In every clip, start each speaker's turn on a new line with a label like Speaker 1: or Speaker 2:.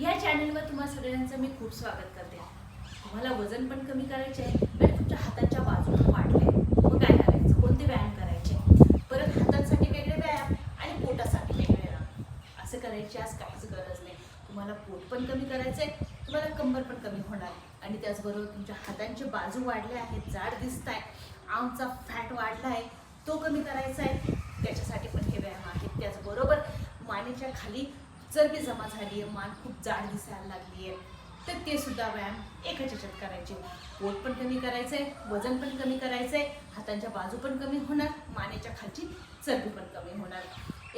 Speaker 1: या चॅनलवर तुम्हा सगळ्यांचं मी खूप स्वागत करते. तुम्हाला वजन पण कमी करायचे आहे आणि तुमच्या हाताच्या बाजूला वाढले मग काय करायचं? कोणते व्यायाम करायचे? परत हातांसाठी वेगळे व्यायाम आणि पोटासाठी वेगळे व्यायाम. असं करायची आज काहीच गरज नाही. तुम्हाला पोट पण कमी करायचं आहे तुम्हाला कंबर पण कमी होणार. आणि त्याचबरोबर तुमच्या हातांचे बाजू वाढले आहेत जाड दिसत आहे आमचा फॅट वाढला आहे तो कमी करायचा आहे त्याच्यासाठी पण हे व्यायाम आहेत त्याचबरोबर मानेच्या खाली चरबी जमा झाली आहे मान खूप जाड दिसायला लागली आहे तर ते सुद्धा व्यायाम एका ह्याच्यात करायचे. पोट पण कमी करायचं आहे वजन पण कमी करायचं आहे हातांच्या बाजू पण कमी होणार मानेच्या खालची चरबी पण कमी होणार.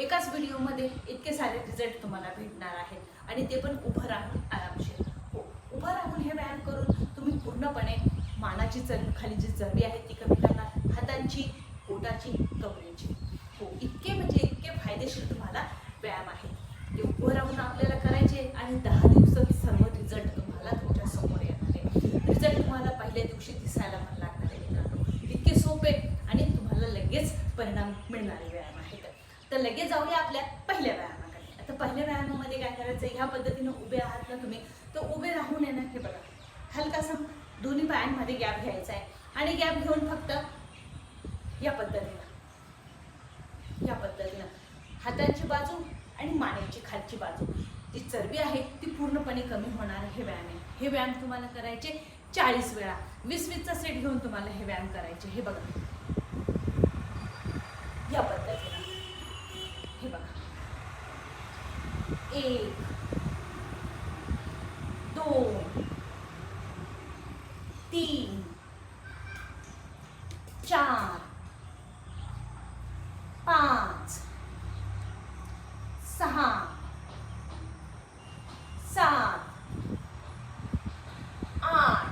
Speaker 1: एकाच व्हिडिओमध्ये इतके सारे रिझल्ट तुम्हाला भेटणार आहेत. आणि ते पण उभं राहून आरामशीर. हो उभं राहून हे व्यायाम करून तुम्ही पूर्णपणे मानाची चरबी खाली जी चरबी आहे ती कमी करणार हातांची पोटाची कमरेची. हो इतके म्हणजे इतके फायदेशीर तुम्हाला व्यायाम आहे. ते उभं राहून आपल्याला करायचे आणि दहा दिवसात सर्व रिझल्ट तुम्हाला तुमच्यासमोर येणार आहे. रिझल्ट तुम्हाला पहिल्या दिवशी दिसायला पण लागणार आहे मित्रांनो. इतके सोपे आणि तुम्हाला लगेच परिणाम मिळणारे व्यायाम आहेत. तर लगेच जाऊया आपल्या पहिल्या व्यायामाकडे. आता पहिल्या व्यायामामध्ये काय करायचं? ह्या पद्धतीनं उभे आहात ना तुम्ही तर उभे राहून येणार हे बघा. हलकासा दोन्ही पायांमध्ये गॅप घ्यायचा आहे. आणि गॅप घेऊन फक्त या पद्धतीनं या पद्धतीनं. हातांची बाजू आणि मानेची खालची बाजू. जी चरबी आहे ती पूर्णपणे कमी होणार हे व्यायाम आहे. हे व्यायाम तुम्हाला करायचे चाळीस वेळा. वीस वीसचा सेट घेऊन तुम्हाला हे व्यायाम करायचे. हे बघा. या पद्धतीनं हे बघा. एक दोन तीन चार पाच सहा. सात. आठ.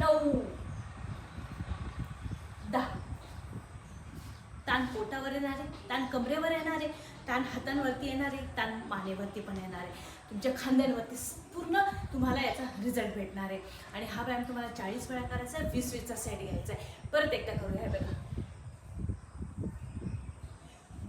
Speaker 1: नऊ. दहा. ताण पोटावर येणार आहे ताण कमरेवर येणार आहे ताण हातांवरती येणार आहे ताण मानेवरती पण येणार आहे. तुमच्या खांद्यांवरती पूर्ण तुम्हाला याचा रिझल्ट भेटणार आहे. आणि हा व्यायाम तुम्हाला चाळीस वेळा करायचा आहे वीस वीसचा सेट घ्यायचा आहे. परत एकदा करूया हे बघा.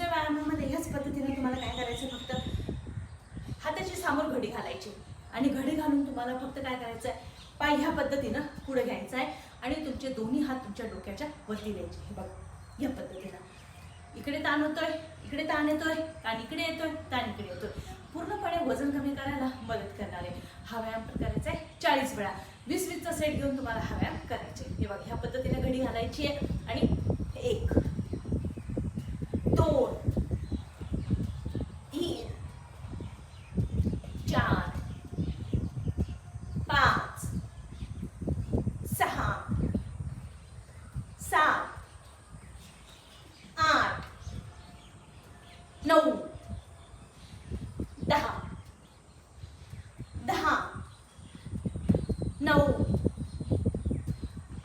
Speaker 1: दुसऱ्या व्यायामामध्ये ह्याच पद्धतीने तुम्हाला काय करायचं फक्त हाताची समोर घडी घालायची. आणि घडी घालून तुम्हाला फक्त काय करायचं आहे? पाय ह्या पद्धतीनं पुढे घ्यायचा आहे. आणि तुमचे दोन्ही हात तुमच्या डोक्याच्या वरती द्यायचे. हे बघा या पद्धतीनं. इकडे ताण होतोय इकडे ताण येतोय ताण इकडे येतोय ताण इकडे येतोय. पूर्णपणे वजन कमी करायला मदत करणार आहे. हा व्यायाम पण करायचा आहे चाळीस वेळा. वीस वीसचा सेट घेऊन तुम्हाला हा व्यायाम करायचे हे बघा ह्या पद्धतीने घडी घालायची आहे. आणि एक दोन तीन चार पाच सहा सात आठ नऊ. दहा. दहा. नऊ.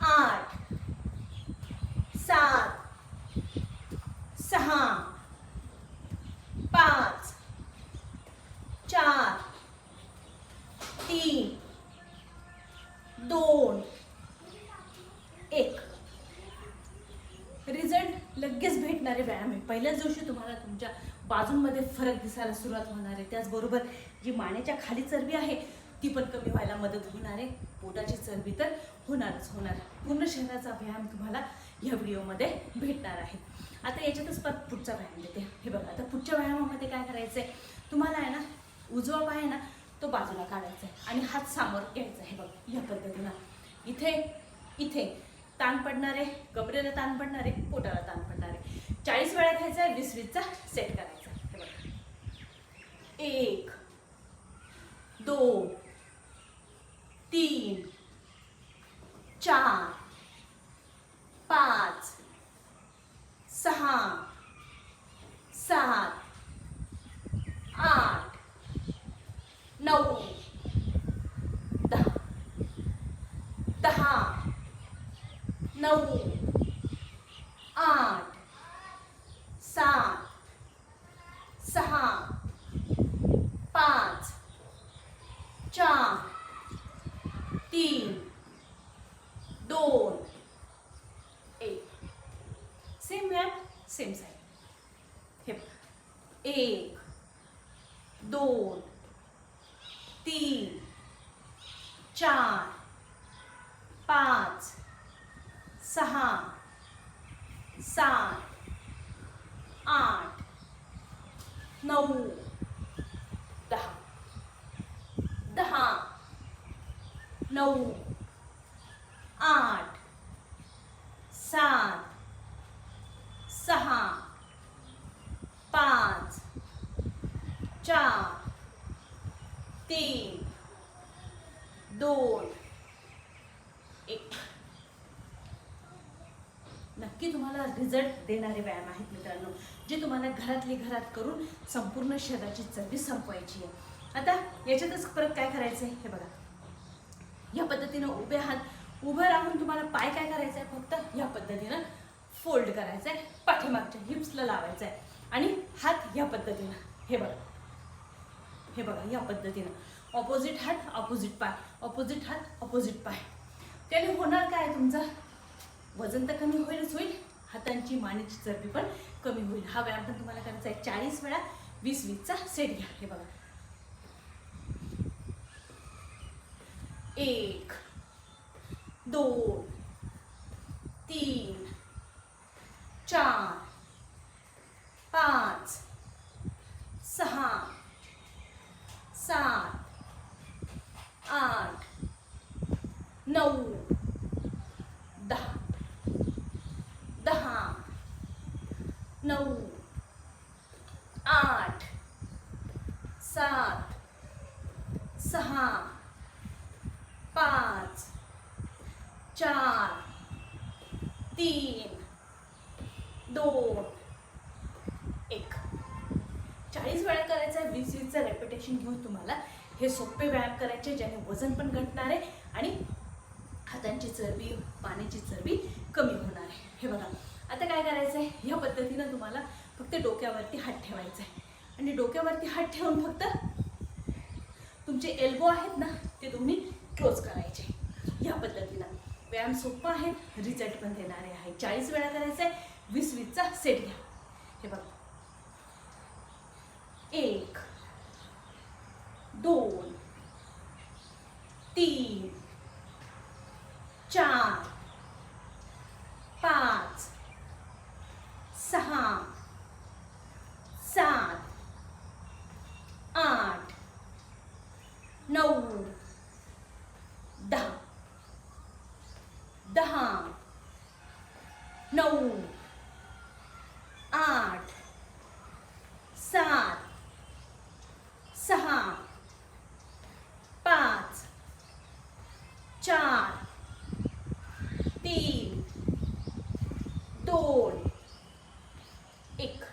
Speaker 1: आठ. सात. सहा. पाच. चार. तीन. दोन. एक. रिझल्ट लगेच भेटणारे व्यायाम आहे. पहिल्याच दिवशी तुम्हाला तुमच्या बाजूंमध्ये फरक दिसायला सुरुवात होणार आहे. त्याचबरोबर जी मानेच्या खाली चरबी आहे ती पण कमी व्हायला मदत होणार आहे. पोटाची चरबी तर होणारच होणार. पूर्ण शरीराचा व्यायाम तुम्हाला ह्या व्हिडिओमध्ये भेटणार आहे. आता याच्यातच परत पुढचा व्यायाम देते. हे बघा आता पुढच्या व्यायामामध्ये काय करायचं आहे तुम्हाला आहे ना उजवा पाय आहे ना तो बाजूला काढायचा आहे आणि हात समोर घ्यायचा आहे बघ या पद्धतीनं. इथे इथे. ताण पडणार आहे ताण पडणार आहे पोटाला ताण पडणार. आहे चाळीस वेळा घ्यायचा आहे वीस वीसचा सेट करायचा एक दोन तीन चार पाच सहा सात आठ नऊ दहा. दहा नऊ आठ सात सहा पाच चार तीन दोन एक. सेम व्यायाम सेम साईड हे एक दोन तीन चार पाच सहा सात आठ नऊ दहा दहा नऊ आठ सात सहा पाच चार तीन दोन एक. नक्की तुम्हाला रिझल्ट देणारे व्यायाम आहेत मित्रांनो जे तुम्हाला घरातली घरात करून संपूर्ण शरीराची चरबी संपवायची आहे. आता याच्यातच परत काय करायचं आहे हे बघा. या पद्धतीनं उभे हात उभं राहून तुम्हाला पाय काय करायचं आहे फक्त या पद्धतीनं फोल्ड करायचं आहे पाठीमागच्या हिप्सला लावायचं आहे आणि हात या पद्धतीनं. हे बघा. हे बघा या पद्धतीनं. ऑपोजिट हात ऑपोजिट पाय. ऑपोजिट हात ऑपोजिट पाय. त्याने होणार काय तुमचं? वजन तर कमी होईलच होईल. हातांची मानेची चरबी पण कमी होईल. हा व्यायाम पण तुम्हाला करायचा आहे. चाळीस वेळा वीस वीसचा सेट घ्या. हे बघा. एक दोन तीन चार पाच सहा सात आठ नऊ दहा दहा नऊ आठ सात सहा पाच चार तीन दोन एक. चाळीस वेळा करायचा आहे वीस वीसचं रेपिटेशन घेऊन तुम्हाला. हे सोपे व्यायाम करायचे ज्याने वजन पण घटणार आहे आणि हातांची चरबी पाण्याची चरबी कमी होणार आहे. हे बघा आता काय करायचं आहे ह्या पद्धतीनं तुम्हाला फक्त डोक्यावरती हात ठेवायचा आहे आणि डोक्यावरती हात ठेवून फक्त तुमचे एल्बो आहेत ना ते तुम्ही क्लोज करायचे. ह्या पद्धतीनं. व्यायाम सोपा आहे रिझल्ट पण देणारे आहे. चाळीस वेळा करायचं आहे वीस वीसचा सेट घ्या. हे बघा. एक दोन तीन चार पाच सहा सात आठ नऊ दहा दहा नऊ आठ सात सहा पाच चार तीन दोन एक.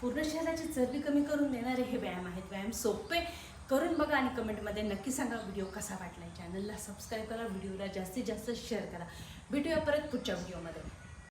Speaker 1: पूर्ण शरीराची चरबी कमी करून देणारे हे व्यायाम आहेत. व्यायाम सोपे करून बघा आणि कमेंटमध्ये नक्की सांगा व्हिडिओ कसा वाटला चॅनलला सबस्क्राईब करा व्हिडिओला जास्तीत जास्त शेअर करा. भेटूया परत पुढच्या व्हिडिओमध्ये.